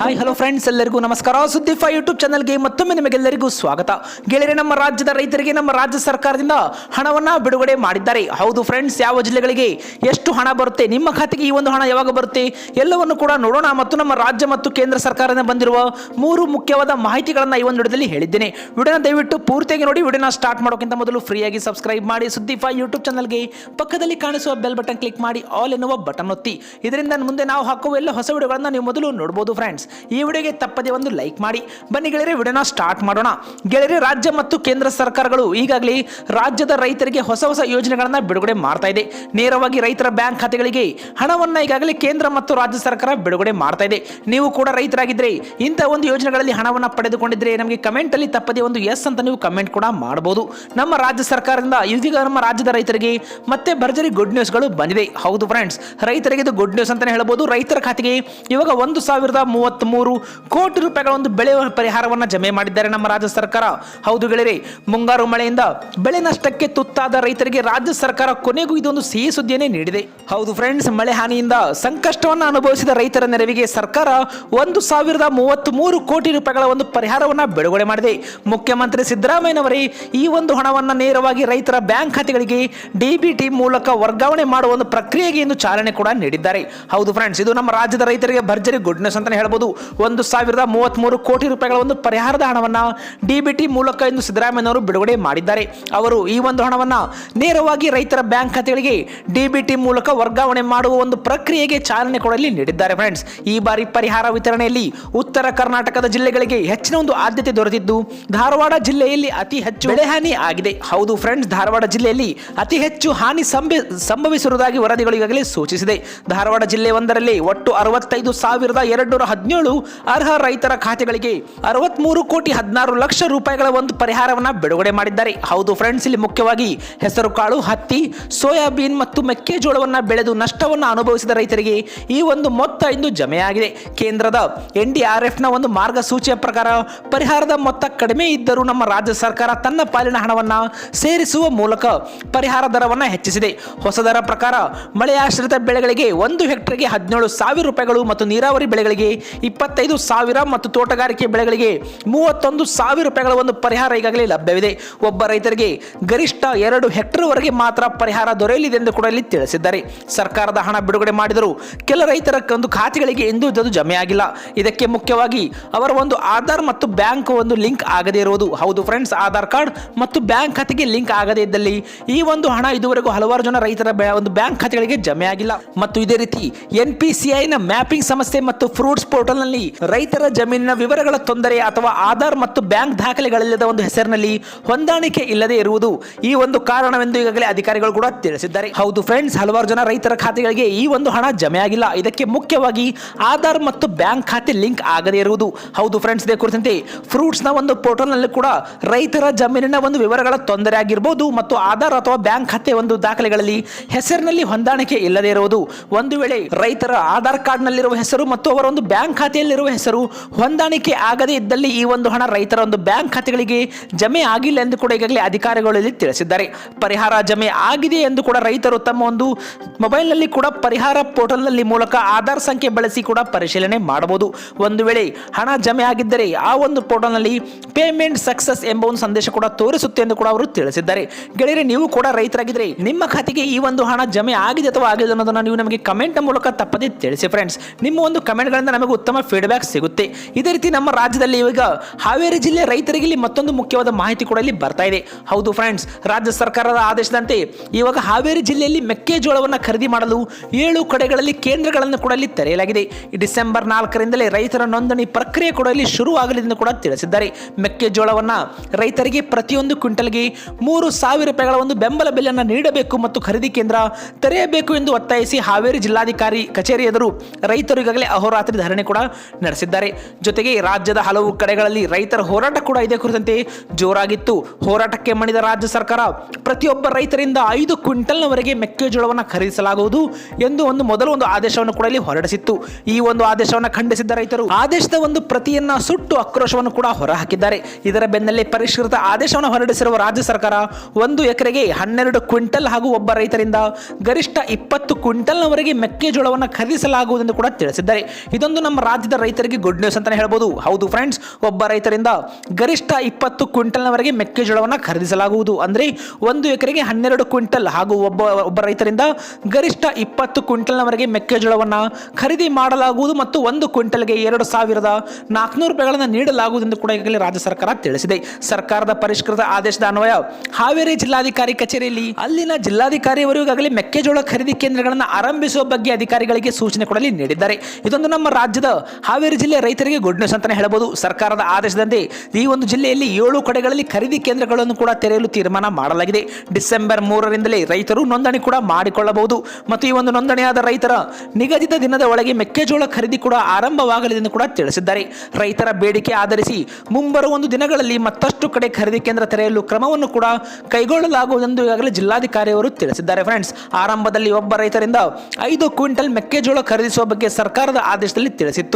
Hi hello friends ಎಲ್ಲರಿಗೂ ನಮಸ್ಕಾರ. ಸುದ್ದಿಫೈ YouTube ಚಾನಲ್ಗೆ ಮತ್ತೊಮ್ಮೆ ನಿಮಗೆಲ್ಲರಿಗೂ ಸ್ವಾಗತ. ಗೆಳೆಯರೆ, ನಮ್ಮ ರಾಜ್ಯದ ರೈತರಿಗೆ, ನಮ್ಮ ರಾಜ್ಯ ಸರ್ಕಾರದಿಂದ ಹಣವನ್ನು ಬಿಡುಗಡೆ ಮಾಡಿದ್ದಾರೆ. ಹೌದು ಫ್ರೆಂಡ್ಸ್ ಯಾವ ಜಿಲ್ಲೆಗಳಿಗೆ ಎಷ್ಟು ಹಣ ಬರುತ್ತೆ, ನಿಮ್ಮ ಖಾತೆಗೆ ಈ ಒಂದು ಹಣ ಯಾವಾಗ ಬರುತ್ತೆ, ಎಲ್ಲವನ್ನು ಕೂಡ ನೋಡೋಣ. ಮತ್ತು ನಮ್ಮ ರಾಜ್ಯ ಮತ್ತು ಕೇಂದ್ರ ಸರ್ಕಾರದಿಂದ ಬಂದಿರುವ ಮೂರು ಮುಖ್ಯವಾದ ಮಾಹಿತಿಗಳನ್ನು ಈ ಒಂದು ವಿಡಿಯೋದಲ್ಲಿ ಹೇಳಿದ್ದೇನೆ. ವಿಡಿಯೋನ ದಯವಿಟ್ಟು ಪೂರ್ತಿಯಾಗಿ ನೋಡಿ, ವಿಡಿಯೋನ ಸ್ಟಾರ್ಟ್ ಮಾಡೋಕ್ಕಿಂತ ಮೊದಲು ಫ್ರೀಯಾಗಿ ಸಬ್ಸ್ಕ್ರೈಬ್ ಮಾಡಿ. ಸುದ್ದಿಫೈ ಯೂಟ್ಯೂಬ್ ಚಾನಲ್ಗೆ ಪಕ್ಕದಲ್ಲಿ ಕಾಣಿಸುವ ಬೆಲ್ ಬಟನ್ ಕ್ಲಿಕ್ ಮಾಡಿ ಆಲ್ ಎನ್ನುವ ಬಟನ್ ಒತ್ತಿ. ಇದರಿಂದ ಮುಂದೆ ನಾವು ಹಾಕುವ ಎಲ್ಲ ಹೊಸ ವಿಡಿಯೋಗಳನ್ನು ನೀವು ಮೊದಲು ನೋಡಬಹುದು ಫ್ರೆಂಡ್ಸ್ ಈ ವಿಡಿಯೋಗೆ ತಪ್ಪದೆ ಒಂದು ಲೈಕ್ ಮಾಡಿ. ಬನ್ನಿ ಗೆಳೆಯರೆ, ವಿಡಿಯೋನ ಸ್ಟಾರ್ಟ್ ಮಾಡೋಣ. ಗೆಳೆಯರೆ, ರಾಜ್ಯ ಮತ್ತು ಕೇಂದ್ರ ಸರ್ಕಾರಗಳು ಈಗಾಗಲೇ ರಾಜ್ಯದ ರೈತರಿಗೆ ಹೊಸ ಹೊಸ ಯೋಜನೆಗಳನ್ನು ಬಿಡುಗಡೆ ಮಾಡ್ತಾ ಇದೆ. ನೇರವಾಗಿ ರೈತರ ಬ್ಯಾಂಕ್ ಖಾತೆಗಳಿಗೆ ಹಣವನ್ನು ಈಗಾಗಲೇ ಕೇಂದ್ರ ಮತ್ತು ರಾಜ್ಯ ಸರ್ಕಾರ ಬಿಡುಗಡೆ ಮಾಡ್ತಾ ಇದೆ. ನೀವು ಕೂಡ ರೈತರಾಗಿದ್ದರೆ ಇಂಥ ಒಂದು ಯೋಜನೆಗಳಲ್ಲಿ ಹಣವನ್ನು ಪಡೆದುಕೊಂಡಿದ್ರೆ ನಮಗೆ ಕಮೆಂಟಲ್ಲಿ ತಪ್ಪದೆ ಒಂದು ಎಸ್ ಅಂತ ನೀವು ಕಮೆಂಟ್ ಕೂಡ ಮಾಡಬಹುದು ನಮ್ಮ ರಾಜ್ಯ ಸರ್ಕಾರದಿಂದ ಇದೀಗ ನಮ್ಮ ರಾಜ್ಯದ ರೈತರಿಗೆ ಮತ್ತೆ ಭರ್ಜರಿ ಗುಡ್ ನ್ಯೂಸ್ಗಳು ಬಂದಿದೆ. ಹೌದು ಫ್ರೆಂಡ್ಸ್ ರೈತರಿಗೆ ಇದು ಗುಡ್ ನ್ಯೂಸ್ ಅಂತಲೇ ಹೇಳ್ಬೋದು. ರೈತರ ಖಾತೆಗೆ ಇವಾಗ ಒಂದು ಸಾವಿರದ ಮೂರು ಕೋಟಿ ರೂಪಾಯಿಗಳ ಒಂದು ಬೆಳೆ ಪರಿಹಾರವನ್ನ ಜಮೆ ಮಾಡಿದ್ದಾರೆ ನಮ್ಮ ರಾಜ್ಯ ಸರ್ಕಾರ. ಹೌದು ಗೆಳೆಯರೆ, ಮುಂಗಾರು ಮಳೆಯಿಂದ ಬೆಳೆ ನಷ್ಟಕ್ಕೆ ತುತ್ತಾದ ರೈತರಿಗೆ ರಾಜ್ಯ ಸರ್ಕಾರ ಕೊನೆಗೂ ಇದೊಂದು ಸಿಹಿ ಸುದ್ದಿಯನ್ನೇ ನೀಡಿದೆ. ಹೌದು ಫ್ರೆಂಡ್ಸ್ ಮಳೆ ಹಾನಿಯಿಂದ ಸಂಕಷ್ಟವನ್ನು ಅನುಭವಿಸಿದ ರೈತರ ನೆರವಿಗೆ ಸರ್ಕಾರ ಒಂದು ಸಾವಿರದ ಮೂವತ್ತ್ ಮೂರು ಕೋಟಿ ರೂಪಾಯಿಗಳ ಒಂದು ಪರಿಹಾರವನ್ನ ಬಿಡುಗಡೆ ಮಾಡಿದೆ. ಮುಖ್ಯಮಂತ್ರಿ ಸಿದ್ದರಾಮಯ್ಯನವರೇ, ಈ ಒಂದು ಹಣವನ್ನ ನೇರವಾಗಿ ರೈತರ ಬ್ಯಾಂಕ್ ಖಾತೆಗಳಿಗೆ ಡಿಬಿಟಿ ಮೂಲಕ ವರ್ಗಾವಣೆ ಮಾಡುವ ಒಂದು ಪ್ರಕ್ರಿಯೆಗೆ ಇಂದು ಚಾಲನೆ ಕೂಡ ನೀಡಿದ್ದಾರೆ. ಹೌದು ಫ್ರೆಂಡ್ಸ್ ಇದು ನಮ್ಮ ರಾಜ್ಯದ ರೈತರಿಗೆ ಭರ್ಜರಿ ಗುಡ್ನೆಸ್ ಅಂತಾನೆ ಹೇಳ್ಬೋದು. ಒಂದು ಸಾವಿರದ ಮೂವತ್ತ್ಮೂರು ಕೋಟಿ ರೂಪಾಯಿಗಳ ಒಂದು ಪರಿಹಾರದ ಹಣವನ್ನ ಡಿಬಿಟಿ ಮೂಲಕ ಇಂದು ಸಿದ್ದರಾಮಯ್ಯನವರು ಬಿಡುಗಡೆ ಮಾಡಿದ್ದಾರೆ. ಅವರು ಈ ಒಂದು ಹಣವನ್ನು ನೇರವಾಗಿ ರೈತರ ಬ್ಯಾಂಕ್ ಖಾತೆಗಳಿಗೆ ಡಿಬಿಟಿ ಮೂಲಕ ವರ್ಗಾವಣೆ ಮಾಡುವ ಒಂದು ಪ್ರಕ್ರಿಯೆಗೆ ಚಾಲನೆ ಕೊಡಲಿ ನೀಡಿದ್ದಾರೆ ಫ್ರೆಂಡ್ಸ್. ಈ ಬಾರಿ ಪರಿಹಾರ ವಿತರಣೆಯಲ್ಲಿ ಉತ್ತರ ಕರ್ನಾಟಕದ ಜಿಲ್ಲೆಗಳಿಗೆ ಹೆಚ್ಚಿನ ಒಂದು ಆದ್ಯತೆ ದೊರೆತಿದ್ದು, ಧಾರವಾಡ ಜಿಲ್ಲೆಯಲ್ಲಿ ಅತಿ ಹೆಚ್ಚು ಬೆಳೆಹಾನಿ ಆಗಿದೆ. ಹೌದು ಫ್ರೆಂಡ್ಸ್, ಧಾರವಾಡ ಜಿಲ್ಲೆಯಲ್ಲಿ ಅತಿ ಹೆಚ್ಚು ಹಾನಿ ಸಂಭಿ, ಸಂಭವಿಸಿರುವುದಾಗಿ ವರದಿಗಳು ಈಗಾಗಲೇ ಸೂಚಿಸಿದೆ. ಧಾರವಾಡ ಜಿಲ್ಲೆ ಒಂದರಲ್ಲಿ ಒಟ್ಟು ಅರವತ್ತೈದು ಸಾವಿರದ ಎರಡುನೂರ ಹದಿನೇಳು ಅರ್ಹ ರೈತರ ಖಾತೆಗಳಿಗೆ ಅರವತ್ಮೂರು ಕೋಟಿ ಹದಿನಾರು ಲಕ್ಷ ರೂಪಾಯಿಗಳ ಒಂದು ಪರಿಹಾರವನ್ನ ಬಿಡುಗಡೆ ಮಾಡಿದ್ದಾರೆ. ಹೌದು ಫ್ರೆಂಡ್ಸ್ ಇಲ್ಲಿ ಮುಖ್ಯವಾಗಿ ಹೆಸರುಕಾಳು ಹತ್ತಿ, ಸೋಯಾಬೀನ್ ಮತ್ತು ಮೆಕ್ಕೆಜೋಳವನ್ನ ಬೆಳೆದು ನಷ್ಟವನ್ನು ಅನುಭವಿಸಿದ ರೈತರಿಗೆ ಈ ಒಂದು ಮೊತ್ತ ಇಂದು ಜಮೆಯಾಗಿದೆ. ಕೇಂದ್ರದ ಎನ್ ಡಿ ಆರ್ ಎಫ್ನ ಒಂದು ಮಾರ್ಗಸೂಚಿಯ ಪ್ರಕಾರ ಪರಿಹಾರದ ಮೊತ್ತ ಕಡಿಮೆ ಇದ್ದರೂ ನಮ್ಮ ರಾಜ್ಯ ಸರ್ಕಾರ ತನ್ನ ಪಾಲಿನ ಹಣವನ್ನ ಸೇರಿಸುವ ಮೂಲಕ ಪರಿಹಾರ ದರವನ್ನು ಹೆಚ್ಚಿಸಿದೆ. ಹೊಸ ದರ ಪ್ರಕಾರ ಮಳೆಯಾಶ್ರಿತ ಬೆಳೆಗಳಿಗೆ ಒಂದು ಹೆಕ್ಟರ್ಗೆ ಹದಿನೇಳು ಸಾವಿರ ರೂಪಾಯಿಗಳು ಮತ್ತು ನೀರಾವರಿ ಬೆಳೆಗಳಿಗೆ ಇಪ್ಪತ್ತೈದು ಸಾವಿರ ಮತ್ತು ತೋಟಗಾರಿಕೆ ಬೆಳೆಗಳಿಗೆ ಮೂವತ್ತೊಂದು ಸಾವಿರ ರೂಪಾಯಿಗಳ ಒಂದು ಪರಿಹಾರ ಈಗಾಗಲೇ ಲಭ್ಯವಿದೆ. ಒಬ್ಬ ರೈತರಿಗೆ ಗರಿಷ್ಠ ಎರಡು ಹೆಕ್ಟರ್ವರೆಗೆ ಮಾತ್ರ ಪರಿಹಾರ ದೊರೆಯಲಿದೆ ಎಂದು ಕೂಡ ಇಲ್ಲಿ ತಿಳಿಸಿದ್ದಾರೆ. ಸರ್ಕಾರದ ಹಣ ಬಿಡುಗಡೆ ಮಾಡಿದರೂ ಕೆಲ ರೈತರ ಒಂದು ಖಾತೆಗಳಿಗೆ ಎಂದೂ ಇದು ಜಮೆಯಾಗಿಲ್ಲ. ಇದಕ್ಕೆ ಮುಖ್ಯವಾಗಿ ಅವರ ಒಂದು ಆಧಾರ್ ಮತ್ತು ಬ್ಯಾಂಕ್ ಒಂದು ಲಿಂಕ್ ಆಗದೇ ಇರುವುದು. ಹೌದು ಫ್ರೆಂಡ್ಸ್, ಆಧಾರ್ ಕಾರ್ಡ್ ಮತ್ತು ಬ್ಯಾಂಕ್ ಖಾತೆಗೆ ಲಿಂಕ್ ಆಗದೇ ಇದ್ದಲ್ಲಿ ಈ ಒಂದು ಹಣ ಇದುವರೆಗೂ ಹಲವಾರು ಜನ ರೈತರ ಒಂದು ಬ್ಯಾಂಕ್ ಖಾತೆಗಳಿಗೆ ಜಮೆ ಆಗಿಲ್ಲ ಮತ್ತು ಇದೇ ರೀತಿ ಎನ್ ಪಿ ಸಿ ಐನ ಮ್ಯಾಪಿಂಗ್ ಸಮಸ್ಯೆ ಮತ್ತು ಫ್ರೂಟ್ಸ್ ಪೋರ್ಟಲ್ ನಲ್ಲಿ ರೈತರ ಜಮೀನಿನ ವಿವರಗಳ ತೊಂದರೆ ಅಥವಾ ಆಧಾರ್ ಮತ್ತು ಬ್ಯಾಂಕ್ ದಾಖಲೆಗಳಿಲ್ಲದ ಒಂದು ಹೆಸರಿನಲ್ಲಿ ಹೊಂದಾಣಿಕೆ ಇಲ್ಲದೆ ಇರುವುದು ಈ ಒಂದು ಕಾರಣವೆಂದು ಈಗಾಗಲೇ ಅಧಿಕಾರಿಗಳು ಕೂಡ ತಿಳಿಸಿದ್ದಾರೆ. ಹೌದು ಫ್ರೆಂಡ್ಸ್ ಹಲವಾರು ಜನ ರೈತರ ಖಾತೆಗಳಿಗೆ ಈ ಒಂದು ಹಣ ಜಮೆ ಆಗಿಲ್ಲ. ಇದಕ್ಕೆ ಮುಖ್ಯವಾಗಿ ಆಧಾರ್ ಮತ್ತು ಬ್ಯಾಂಕ್ ಖಾತೆ ಲಿಂಕ್ ಆಗದೇ ಇರುವುದು. ಹೌದು ಫ್ರೆಂಡ್ಸ್ ಇದೇ ಕುರಿತಂತೆ ಫ್ರೂಟ್ಸ್ನ ಒಂದು ಪೋರ್ಟಲ್ನಲ್ಲಿ ಕೂಡ ರೈತರ ಜಮೀನಿನ ಒಂದು ವಿವರಗಳ ತೊಂದರೆ ಆಗಿರಬಹುದು ಮತ್ತು ಆಧಾರ್ ಅಥವಾ ಬ್ಯಾಂಕ್ ಖಾತೆ ಒಂದು ದಾಖಲೆಗಳಲ್ಲಿ ಹೆಸರಿನಲ್ಲಿ ಹೊಂದಾಣಿಕೆ ಇಲ್ಲದೆ ಇರುವುದು. ಒಂದು ವೇಳೆ ರೈತರ ಆಧಾರ್ ಕಾರ್ಡ್ ನಲ್ಲಿರುವ ಹೆಸರು ಮತ್ತು ಅವರ ಒಂದು ಬ್ಯಾಂಕ್ ಖಾತೆಯಲ್ಲಿರುವ ಹೆಸರು ಹೊಂದಾಣಿಕೆ ಆಗದೇ ಇದ್ದಲ್ಲಿ ಈ ಒಂದು ಹಣ ರೈತರ ಒಂದು ಬ್ಯಾಂಕ್ ಖಾತೆಗಳಿಗೆ ಜಮೆ ಆಗಿಲ್ಲ ಎಂದು ಕೂಡ ಈಗಾಗಲೇ ಅಧಿಕಾರಿಗಳಲ್ಲಿ ತಿಳಿಸಿದ್ದಾರೆ. ಪರಿಹಾರ ಜಮೆ ಆಗಿದೆ ಎಂದು ಕೂಡ ರೈತರು ತಮ್ಮ ಒಂದು ಮೊಬೈಲ್ನಲ್ಲಿ ಕೂಡ ಪರಿಹಾರ ಪೋರ್ಟಲ್ನಲ್ಲಿ ಮೂಲಕ ಆಧಾರ್ ಸಂಖ್ಯೆ ಬಳಸಿ ಕೂಡ ಪರಿಶೀಲನೆ ಮಾಡಬಹುದು. ಒಂದು ವೇಳೆ ಹಣ ಜಮೆ ಆಗಿದ್ದರೆ ಆ ಒಂದು ಪೋರ್ಟಲ್ನಲ್ಲಿ ಪೇಮೆಂಟ್ ಸಕ್ಸಸ್ ಎಂಬ ಒಂದು ಸಂದೇಶ ಕೂಡ ತೋರಿಸುತ್ತೆ ಎಂದು ಕೂಡ ಅವರು ತಿಳಿಸಿದ್ದಾರೆ. ಗೆಳೆಯರೆ, ನೀವು ಕೂಡ ರೈತರಾಗಿದ್ದರೆ ನಿಮ್ಮ ಖಾತೆಗೆ ಈ ಒಂದು ಹಣ ಜಮೆ ಆಗಿದೆ ಅಥವಾ ಆಗಿದೆ ಅನ್ನೋದನ್ನು ನೀವು ನಮಗೆ ಕಮೆಂಟ್ ಮೂಲಕ ತಪ್ಪದೇ ತಿಳಿಸಿ ಫ್ರೆಂಡ್ಸ್ ನಿಮ್ಮ ಒಂದು ಕಮೆಂಟ್ಗಳಿಂದ ನಮಗೆ ಉತ್ತಮ ಫೀಡ್ಬ್ಯಾಕ್ ಸಿಗುತ್ತೆ. ಇದೇ ರೀತಿ ನಮ್ಮ ರಾಜ್ಯದಲ್ಲಿ ಇವಾಗ ಹಾವೇರಿ ಜಿಲ್ಲೆ ರೈತರಿಗೆ ಇಲ್ಲಿ ಮತ್ತೊಂದು ಮುಖ್ಯವಾದ ಮಾಹಿತಿ ಕೂಡ ಇಲ್ಲಿ ಬರ್ತಾ ಇದೆ. ಹೌದು ಫ್ರೆಂಡ್ಸ್ ರಾಜ್ಯ ಸರ್ಕಾರದ ಆದೇಶದಂತೆ ಇವಾಗ ಹಾವೇರಿ ಜಿಲ್ಲೆಯಲ್ಲಿ ಮೆಕ್ಕೆಜೋಳವನ್ನು ಖರೀದಿ ಮಾಡಲು ಏಳು ಕಡೆಗಳಲ್ಲಿ ಕೇಂದ್ರಗಳನ್ನು ಕೂಡ ಇಲ್ಲಿ ತೆರೆಯಲಾಗಿದೆ. ಡಿಸೆಂಬರ್ ನಾಲ್ಕರಿಂದಲೇ ರೈತರ ನೋಂದಣಿ ಪ್ರಕ್ರಿಯೆ ಕೂಡ ಇಲ್ಲಿ ಶುರುವಾಗಲಿದೆ ಎಂದು ಕೂಡ ತಿಳಿಸಿದ್ದಾರೆ. ಮೆಕ್ಕೆಜೋಳವನ್ನ ರೈತರಿಗೆ ಪ್ರತಿಯೊಂದು ಕ್ವಿಂಟಲ್ಗೆ ಮೂರು ಸಾವಿರ ರೂಪಾಯಿಗಳ ಒಂದು ಬೆಂಬಲ ಬೆಲೆಯನ್ನು ನೀಡಬೇಕು ಮತ್ತು ಖರೀದಿ ಕೇಂದ್ರ ತೆರೆಯಬೇಕು ಎಂದು ಒತ್ತಾಯಿಸಿ ಹಾವೇರಿ ಜಿಲ್ಲಾಧಿಕಾರಿ ಕಚೇರಿ ಎದುರು ರೈತರು ಈಗಾಗಲೇ ಅಹೋರಾತ್ರಿ ಧರಣಿ ಕೂಡ ನಡೆಸಿದ್ದಾರೆ. ಜೊತೆಗೆ ರಾಜ್ಯದ ಹಲವು ಕಡೆಗಳಲ್ಲಿ ರೈತರ ಹೋರಾಟ ಕೂಡ ಇದೇ ಕುರಿತಂತೆ ಜೋರಾಗಿತ್ತು. ಹೋರಾಟಕ್ಕೆ ಮಣಿದ ರಾಜ್ಯ ಸರ್ಕಾರ ಪ್ರತಿಯೊಬ್ಬ ರೈತರಿಂದ ಐದು ಕ್ವಿಂಟಲ್ನವರೆಗೆ ಮೆಕ್ಕೆಜೋಳವನ್ನು ಖರೀದಿಸಲಾಗುವುದು ಎಂದು ಒಂದು ಮೊದಲು ಒಂದು ಆದೇಶವನ್ನು ಕೂಡ ಇಲ್ಲಿ ಹೊರಡಿಸಿತ್ತು. ಈ ಒಂದು ಆದೇಶವನ್ನು ಖಂಡಿಸಿದ್ದ ರೈತರು ಆದೇಶದ ಒಂದು ಪ್ರತಿಯನ್ನ ಸುಟ್ಟು ಆಕ್ರೋಶವನ್ನು ಕೂಡ ಹೊರಹಾಕಿದ್ದಾರೆ. ಇದರ ಬೆನ್ನಲ್ಲೇ ಪರಿಷ್ಕೃತ ಆದೇಶವನ್ನು ಹೊರಡಿಸಿರುವ ರಾಜ್ಯ ಸರ್ಕಾರ ಒಂದು ಎಕರೆಗೆ ಹನ್ನೆರಡು ಕ್ವಿಂಟಲ್ ಹಾಗೂ ಒಬ್ಬ ರೈತರಿಂದ ಗರಿಷ್ಠ ಇಪ್ಪತ್ತು ಕ್ವಿಂಟಲ್ನವರೆಗೆ ಮೆಕ್ಕೆಜೋಳವನ್ನು ಖರೀದಿಸಲಾಗುವುದೆಂದು ಕೂಡ ತಿಳಿಸಿದ್ದಾರೆ. ಇದೊಂದು ನಮ್ಮ ರಾಜ್ಯದ ರೈತರಿಗೆ ಗುಡ್ ನ್ಯೂಸ್ ಅಂತಾನೆ ಹೇಳ್ಬೋದು. ಹೌದು ಫ್ರೆಂಡ್ಸ್ ಒಬ್ಬ ರೈತರಿಂದ ಗರಿಷ್ಠ ಇಪ್ಪತ್ತು ಕ್ವಿಂಟಲ್ನವರೆಗೆ ಮೆಕ್ಕೆಜೋಳವನ್ನು ಖರೀದಿಸಲಾಗುವುದು. ಅಂದರೆ ಒಂದು ಎಕರೆಗೆ ಹನ್ನೆರಡು ಕ್ವಿಂಟಲ್ ಹಾಗೂ ಒಬ್ಬ ಒಬ್ಬ ರೈತರಿಂದ ಗರಿಷ್ಠ ಇಪ್ಪತ್ತು ಕ್ವಿಂಟಲ್ನವರೆಗೆ ಮೆಕ್ಕೆಜೋಳವನ್ನು ಖರೀದಿ ಮಾಡಲಾಗುವುದು ಮತ್ತು ಒಂದು ಕ್ವಿಂಟಲ್ಗೆ ಎರಡು ಸಾವಿರದ ನಾಲ್ಕುನೂರು ರೂಪಾಯಿಗಳನ್ನು ನೀಡಲಾಗುವುದು ಎಂದು ಕೂಡ ಈಗಾಗಲೇ ರಾಜ್ಯ ಸರ್ಕಾರ ತಿಳಿಸಿದೆ. ಸರ್ಕಾರದ ಪರಿಷ್ಕೃತ ಆದೇಶದ ಅನ್ವಯ ಹಾವೇರಿ ಜಿಲ್ಲಾಧಿಕಾರಿ ಕಚೇರಿಯಲ್ಲಿ ಅಲ್ಲಿನ ಜಿಲ್ಲಾಧಿಕಾರಿಯವರು ಈಗಾಗಲೇ ಮೆಕ್ಕೆಜೋಳ ಖರೀದಿ ಕೇಂದ್ರಗಳನ್ನು ಆರಂಭಿಸುವ ಬಗ್ಗೆ ಅಧಿಕಾರಿಗಳಿಗೆ ಸೂಚನೆ ಕೊಡಲಿ ನೀಡಿದ್ದಾರೆ. ಇದೊಂದು ನಮ್ಮ ರಾಜ್ಯದ ಹಾವೇರಿ ಜಿಲ್ಲೆ ರೈತರಿಗೆ ಗುಡ್ ನ್ಯೂಸ್ ಅಂತಲೇ ಹೇಳಬಹುದು ಸರ್ಕಾರದ ಆದೇಶದಂತೆ ಈ ಒಂದು ಜಿಲ್ಲೆಯಲ್ಲಿ ಏಳು ಕಡೆಗಳಲ್ಲಿ ಖರೀದಿ ಕೇಂದ್ರಗಳನ್ನು ಕೂಡ ತೆರೆಯಲು ತೀರ್ಮಾನ ಮಾಡಲಾಗಿದೆ. ಡಿಸೆಂಬರ್ ಮೂರರಿಂದಲೇ ರೈತರು ನೋಂದಣಿ ಕೂಡ ಮಾಡಿಕೊಳ್ಳಬಹುದು. ಮತ್ತು ಈ ಒಂದು ನೋಂದಣಿಯಾದ ರೈತರ ನಿಗದಿತ ದಿನದ ಒಳಗೆ ಮೆಕ್ಕೆಜೋಳ ಖರೀದಿ ಕೂಡ ಆರಂಭವಾಗಲಿದೆ ಎಂದು ಕೂಡ ತಿಳಿಸಿದ್ದಾರೆ. ರೈತರ ಬೇಡಿಕೆ ಆಧರಿಸಿ ಮುಂಬರುವ ಒಂದು ದಿನಗಳಲ್ಲಿ ಮತ್ತಷ್ಟು ಕಡೆ ಖರೀದಿ ಕೇಂದ್ರ ತೆರೆಯಲು ಕ್ರಮವನ್ನು ಕೂಡ ಕೈಗೊಳ್ಳಲಾಗುವುದೆಂದು ಈಗಾಗಲೇ ಜಿಲ್ಲಾಧಿಕಾರಿಯವರು ತಿಳಿಸಿದ್ದಾರೆ. ಫ್ರೆಂಡ್ಸ್ ಆರಂಭದಲ್ಲಿ ಒಬ್ಬ ರೈತರಿಂದ ಐದು ಕ್ವಿಂಟಲ್ ಮೆಕ್ಕೆಜೋಳ ಖರೀದಿಸುವ ಬಗ್ಗೆ ಸರ್ಕಾರದ ಆದೇಶದಲ್ಲಿ ತಿಳಿಸಿತ್ತು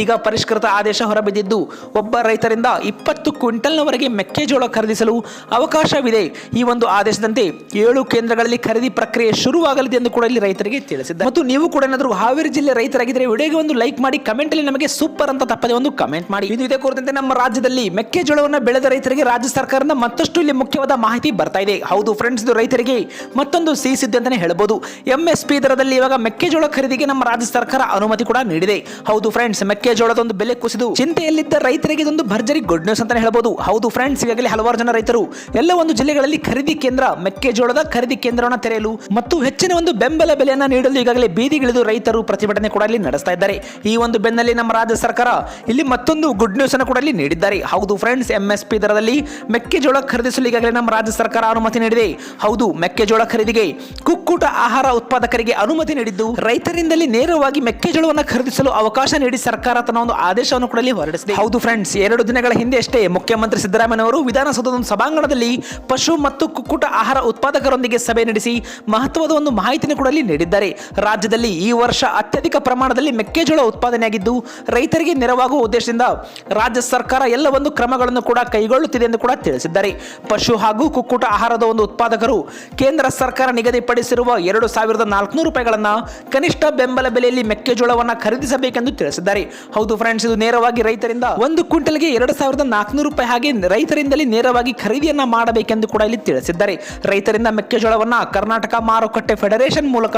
ಈಗ ಪರಿಷ್ಕೃತ ಆದೇಶ ಹೊರಬಿದ್ದಿದ್ದು, ಒಬ್ಬ ರೈತರಿಂದ ಇಪ್ಪತ್ತು ಕ್ವಿಂಟಲ್ನವರೆಗೆ ಮೆಕ್ಕೆಜೋಳ ಖರೀದಿಸಲು ಅವಕಾಶವಿದೆ. ಈ ಒಂದು ಆದೇಶದಂತೆ ಏಳು ಕೇಂದ್ರಗಳಲ್ಲಿ ಖರೀದಿ ಪ್ರಕ್ರಿಯೆ ಶುರುವಾಗಲಿದೆ ಎಂದು ಕೂಡ ಇಲ್ಲಿ ರೈತರಿಗೆ ತಿಳಿಸಿದ್ದಾರೆ. ಮತ್ತು ನೀವು ಕೂಡ ಏನಾದರೂ ಹಾವೇರಿ ಜಿಲ್ಲೆ ರೈತರಾಗಿದ್ದರೆ ವಿಡಿಯೋಗೆ ಒಂದು ಲೈಕ್ ಮಾಡಿ ಕಮೆಂಟ್ ಅಲ್ಲಿ ನಮಗೆ ಸೂಪರ್ ಅಂತ ತಪ್ಪದೆ ಒಂದು ಕಮೆಂಟ್ ಮಾಡಿ. ಇದು ಇದೇ ಕುರಿತಂತೆ ನಮ್ಮ ರಾಜ್ಯದಲ್ಲಿ ಮೆಕ್ಕೆಜೋಳವನ್ನು ಬೆಳೆದ ರೈತರಿಗೆ ರಾಜ್ಯ ಸರ್ಕಾರದಿಂದ ಮತ್ತಷ್ಟು ಇಲ್ಲಿ ಮುಖ್ಯವಾದ ಮಾಹಿತಿ ಬರ್ತಾ ಇದೆ. ಹೌದು ಫ್ರೆಂಡ್ಸ್ ಇದು ರೈತರಿಗೆ ಮತ್ತೊಂದು ಸಿ ಸುದ್ದಿ ಅಂತಾನೆ ಹೇಳ್ಬೋದು. ಎಂ ಎಸ್ ಪಿ ದರದಲ್ಲಿ ಇವಾಗ ಮೆಕ್ಕೆಜೋಳ ಖರೀದಿಗೆ ನಮ್ಮ ರಾಜ್ಯ ಸರ್ಕಾರ ಅನುಮತಿ ಕೂಡ ನೀಡಿದೆ. ಹೌದು ಫ್ರೆಂಡ್ಸ್ ಮೆಕ್ಕೆಜೋಳದ ಒಂದು ಬೆಲೆ ಕುಸಿದು ಚಿಂತೆಯಲ್ಲಿದ್ದ ರೈತರಿಗೆ ಇದೊಂದು ಭರ್ಜರಿ ಗುಡ್ ನ್ಯೂಸ್ ಅಂತಾನೆ ಹೇಳಬಹುದು ಹೌದು ಫ್ರೆಂಡ್ಸ್ ಈಗಾಗಲೇ ಹಲವಾರು ಜನ ರೈತರು ಎಲ್ಲ ಒಂದು ಜಿಲ್ಲೆಗಳಲ್ಲಿ ಖರೀದಿ ಕೇಂದ್ರ, ಮೆಕ್ಕೆಜೋಳದ ಖರೀದಿ ಕೇಂದ್ರವನ್ನು ತೆರೆಯಲು ಮತ್ತು ಹೆಚ್ಚಿನ ಒಂದು ಬೆಂಬಲ ಬೆಲೆಯನ್ನು ನೀಡಲು ಈಗಾಗಲೇ ಬೀದಿಗಿಳಿದು ರೈತರು ಪ್ರತಿಭಟನೆ ಕೂಡ ಇಲ್ಲಿ ನಡೆಸ್ತಾ ಇದ್ದಾರೆ. ಈ ಒಂದು ಬೆನ್ನಲ್ಲಿ ನಮ್ಮ ರಾಜ್ಯ ಸರ್ಕಾರ ಇಲ್ಲಿ ಮತ್ತೊಂದು ಗುಡ್ ನ್ಯೂಸ್ ಅನ್ನು ಕೂಡ ಇಲ್ಲಿ ನೀಡಿದ್ದಾರೆ. ಹೌದು ಫ್ರೆಂಡ್ಸ್ ಎಂ ಎಸ್ ಪಿ ದರದಲ್ಲಿ ಮೆಕ್ಕೆಜೋಳ ಖರೀದಿಸಲು ಈಗಾಗಲೇ ನಮ್ಮ ರಾಜ್ಯ ಸರ್ಕಾರ ಅನುಮತಿ ನೀಡಿದೆ. ಹೌದು, ಮೆಕ್ಕೆಜೋಳ ಖರೀದಿಗೆ ಕುಕ್ಕುಟ ಆಹಾರ ಉತ್ಪಾದಕರಿಗೆ ಅನುಮತಿ ನೀಡಿದ್ದು ರೈತರಿಂದಲೇ ನೇರವಾಗಿ ಮೆಕ್ಕೆಜೋಳವನ್ನು ಖರೀದಿಸಲು ಅವಕಾಶ ನೀಡಿ ಸರ್ಕಾರ ತನ್ನ ಒಂದು ಆದೇಶವನ್ನು ಕೂಡ ಹೊರಡಿಸಿದೆ. ಹೌದು ಫ್ರೆಂಡ್ಸ್ ಎರಡು ದಿನಗಳ ಹಿಂದೆ ಅಷ್ಟೇ ಮುಖ್ಯಮಂತ್ರಿ ಸಿದ್ದರಾಮಯ್ಯನವರು ವಿಧಾನಸೌಧದ ಒಂದು ಸಭಾಂಗಣದಲ್ಲಿ ಪಶು ಮತ್ತು ಕುಕ್ಕುಟ ಆಹಾರ ಉತ್ಪಾದಕರೊಂದಿಗೆ ಸಭೆ ನಡೆಸಿ ಮಹತ್ವದ ಒಂದು ಮಾಹಿತಿಯನ್ನು ಕೂಡ ನೀಡಿದ್ದಾರೆ. ರಾಜ್ಯದಲ್ಲಿ ಈ ವರ್ಷ ಅತ್ಯಧಿಕ ಪ್ರಮಾಣದಲ್ಲಿ ಮೆಕ್ಕೆಜೋಳ ಉತ್ಪಾದನೆಯಾಗಿದ್ದು, ರೈತರಿಗೆ ನೆರವಾಗುವ ಉದ್ದೇಶದಿಂದ ರಾಜ್ಯ ಸರ್ಕಾರ ಎಲ್ಲ ಒಂದು ಕ್ರಮಗಳನ್ನು ಕೂಡ ಕೈಗೊಳ್ಳುತ್ತಿದೆ ಎಂದು ಕೂಡ ತಿಳಿಸಿದ್ದಾರೆ. ಪಶು ಹಾಗೂ ಕುಕ್ಕುಟ ಆಹಾರದ ಒಂದು ಉತ್ಪಾದಕರು ಕೇಂದ್ರ ಸರ್ಕಾರ ನಿಗದಿಪಡಿಸಿರುವ ಎರಡು ಸಾವಿರದ ನಾಲ್ಕುನೂರು ರೂಪಾಯಿಗಳನ್ನ ಕನಿಷ್ಠ ಬೆಂಬಲ ಬೆಲೆಯಲ್ಲಿ ಮೆಕ್ಕೆಜೋಳವನ್ನು ಖರೀದಿಸಬೇಕೆಂದು ತಿಳಿಸಿದ್ದಾರೆ. ಹೌದು ಫ್ರೆಂಡ್ಸ್ ಇದು ನೇರವಾಗಿ ರೈತರಿಂದ ಒಂದು ಕ್ವಿಂಟಲ್ಗೆ ಎರಡು ಸಾವಿರದ ನಾಲ್ಕುನೂರು ರೂಪಾಯಿ ಹಾಗೆ ರೈತರಿಂದಲೇ ನೇರವಾಗಿ ಖರೀದಿಯನ್ನ ಮಾಡಬೇಕೆಂದು ಕೂಡ ಇಲ್ಲಿ ತಿಳಿಸಿದ್ದಾರೆ. ರೈತರಿಂದ ಮೆಕ್ಕೆಜೋಳವನ್ನ ಕರ್ನಾಟಕ ಮಾರುಕಟ್ಟೆ ಫೆಡರೇಷನ್ ಮೂಲಕ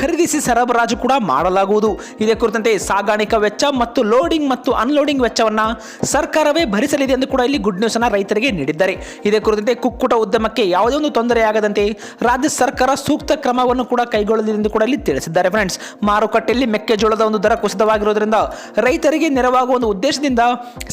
ಖರೀದಿಸಿ ಸರಬರಾಜು ಕೂಡ ಮಾಡಲಾಗುವುದು. ಇದೇ ಕುರಿತಂತೆ ಸಾಗಾಣಿಕಾ ವೆಚ್ಚ ಮತ್ತು ಲೋಡಿಂಗ್ ಮತ್ತು ಅನ್ಲೋಡಿಂಗ್ ವೆಚ್ಚವನ್ನ ಸರ್ಕಾರವೇ ಭರಿಸಲಿದೆ ಎಂದು ಕೂಡ ಇಲ್ಲಿ ಗುಡ್ ನ್ಯೂಸ್ ಅನ್ನ ರೈತರಿಗೆ ನೀಡಿದ್ದಾರೆ. ಇದೇ ಕುರಿತಂತೆ ಕುಕ್ಕುಟ ಉದ್ಯಮಕ್ಕೆ ಯಾವುದೇ ಒಂದು ತೊಂದರೆಯಾಗದಂತೆ ರಾಜ್ಯ ಸರ್ಕಾರ ಸೂಕ್ತ ಕ್ರಮವನ್ನು ಕೂಡ ಕೈಗೊಳ್ಳಲಿದೆ ಎಂದು ಕೂಡ ಇಲ್ಲಿ ತಿಳಿಸಿದ್ದಾರೆ. ಫ್ರೆಂಡ್ಸ್ ಮಾರುಕಟ್ಟೆಯಲ್ಲಿ ಮೆಕ್ಕೆಜೋಳದ ಒಂದು ದರ ಕುಸಿತವಾಗಿರುವುದರಿಂದ ರೈತರಿಗೆ ನೆರವಾಗುವ ಒಂದು ಉದ್ದೇಶದಿಂದ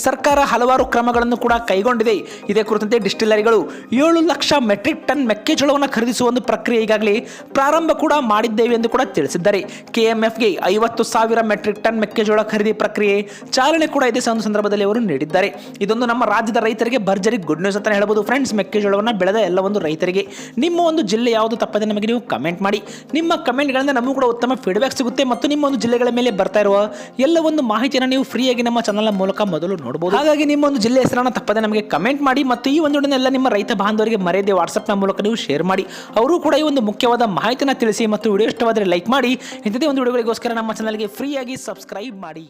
ಸರ್ಕಾರ ಹಲವಾರು ಕ್ರಮಗಳನ್ನು ಕೂಡ ಕೈಗೊಂಡಿದೆ. ಇದೇ ಕುರಿತಂತೆ ಡಿಸ್ಟಿಲರಿಗಳು ಏಳು ಲಕ್ಷ ಮೆಟ್ರಿಕ್ ಟನ್ ಮೆಕ್ಕೆಜೋಳವನ್ನು ಖರೀದಿಸುವ ಒಂದು ಪ್ರಕ್ರಿಯೆ ಈಗಾಗಲೇ ಪ್ರಾರಂಭ ಕೂಡ ಮಾಡಿದ್ದೇವೆ ಎಂದು ಕೂಡ ತಿಳಿಸಿದ್ದಾರೆ. ಕೆಎಂಎಫ್ಗೆ ಐವತ್ತು ಸಾವಿರ ಮೆಟ್ರಿಕ್ ಟನ್ ಮೆಕ್ಕೆಜೋಳ ಖರೀದಿ ಪ್ರಕ್ರಿಯೆ ಚಾಲನೆ ಕೂಡ ಇದೇ ಸಂದರ್ಭದಲ್ಲಿ ಅವರು ನೀಡಿದ್ದಾರೆ. ಇದೊಂದು ನಮ್ಮ ರಾಜ್ಯದ ರೈತರಿಗೆ ಭರ್ಜರಿ ಗುಡ್ ನ್ಯೂಸ್ ಅಂತ ಹೇಳಬಹುದು ಫ್ರೆಂಡ್ಸ್, ಮೆಕ್ಕೆಜೋಳವನ್ನು ಬೆಳೆದ ಎಲ್ಲ ಒಂದು ರೈತರಿಗೆ ನಿಮ್ಮ ಒಂದು ಜಿಲ್ಲೆ ಯಾವುದು ತಪ್ಪದೆ ನಮಗೆ ನೀವು ಕಮೆಂಟ್ ಮಾಡಿ. ನಿಮ್ಮ ಕಮೆಂಟ್ಗಳಿಂದ ನಮಗೂ ಕೂಡ ಉತ್ತಮ ಫೀಡ್ಬ್ಯಾಕ್ ಸಿಗುತ್ತೆ ಮತ್ತು ನಿಮ್ಮ ಒಂದು ಜಿಲ್ಲೆಗಳ ಮೇಲೆ ಬರ್ತಾ ಇರುವ ಎಲ್ಲ ಒಂದು ಮಾಹಿತಿಯನ್ನು ನೀವು ಫ್ರೀಯಾಗಿ ನಮ್ಮ ಚಾನಲ್ನ ಮೂಲಕ ಮೊದಲು ನೋಡಬಹುದು ಹಾಗಾಗಿ ನಿಮ್ಮ ಒಂದು ಜಿಲ್ಲೆ ಹೆಸರನ್ನು ತಪ್ಪದೆ ನಮಗೆ ಕಮೆಂಟ್ ಮಾಡಿ ಮತ್ತು ಈ ಒಂದು ಎಲ್ಲ ನಿಮ್ಮ ರೈತ ಬಾಂಧವರಿಗೆ ಮರೆಯದೆ ವಾಟ್ಸಪ್ನ ಮೂಲಕ ನೀವು ಶೇರ್ ಮಾಡಿ. ಅವರು ಕೂಡ ಈ ಒಂದು ಮುಖ್ಯವಾದ ಮಾಹಿತಿಯನ್ನು ತಿಳಿಸಿ ಮತ್ತು ವಿಡಿಯೋ ಇಷ್ಟವಾದರೆ ಲೈಕ್ ಮಾಡಿ. ಇಂಥದೇ ಒಂದು ವಿಡಿಯೋಗಳಿಗೋಸ್ಕರ ನಮ್ಮ ಚಾನಲ್ಗೆ ಫ್ರೀಯಾಗಿ ಸಬ್ಸ್ಕ್ರೈಬ್ ಮಾಡಿ.